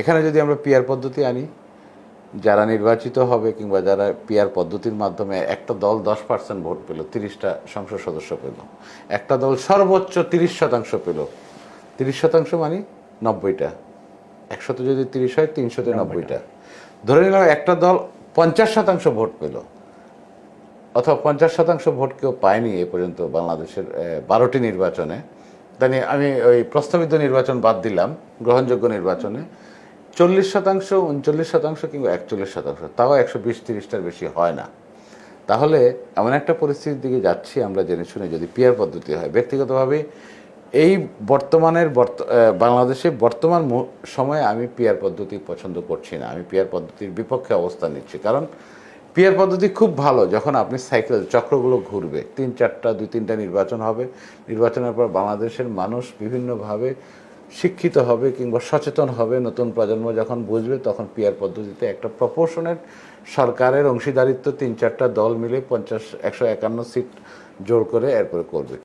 এখানে যদি আমরা পিয়ার পদ্ধতি আনি যারা নির্বাচিত হবে কিংবা যারা পিয়ার পদ্ধতির মাধ্যমে একটা দল দশ পার্সেন্ট ভোট পেল তিরিশটা সংসদ সদস্য পেল একটা দল সর্বোচ্চ তিরিশ শতাংশ পেল তিরিশ শতাংশ মানে নব্বইটা একশত যদি তিরিশ হয় তিনশোতে নব্বইটা। ধরে নিলাম একটা দল পঞ্চাশ শতাংশ ভোট পেল অথবা পঞ্চাশ শতাংশ ভোট কেউ পায়নি এ পর্যন্ত বাংলাদেশের বারোটি নির্বাচনে। তাই আমি ওই প্রস্তাবিত নির্বাচন বাদ দিলাম গ্রহণযোগ্য নির্বাচনে। চল্লিশ শতাংশ, উনচল্লিশ শতাংশ কিংবা একচল্লিশ শতাংশ, তাও একশো বিশ, তিরিশটার বেশি হয় না। তাহলে এমন একটা পরিস্থিতির দিকে যাচ্ছি আমরা জেনে শুনে, যদি পিয়ার পদ্ধতি হয়। ব্যক্তিগতভাবে এই বর্তমানের বর্ত- বাংলাদেশে বর্তমান সময়ে আমি পিয়ার পদ্ধতি পছন্দ করছি না। আমি পিয়ার পদ্ধতির বিপক্ষে অবস্থান নিচ্ছি। কারণ পিয়ার পদ্ধতি খুব ভালো যখন আপনি সাইকেল, চক্রগুলো ঘুরবে। তিন, চারটা, দুই, তিনটা নির্বাচন হবে। নির্বাচনের পর বাংলাদেশের মানুষ বিভিন্নভাবে শিক্ষিত হবে কিংবা সচেতন হবে নতুন প্রজন্ম যখন বুঝবে, তখন পিয়ার পদ্ধতিতে একটা প্রপোর্শনের সরকারের অংশীদারিত্ব তিন চারটা দল মিলে পঞ্চাশ, একশো একান্ন সিট জোর করে এরপরে করবে।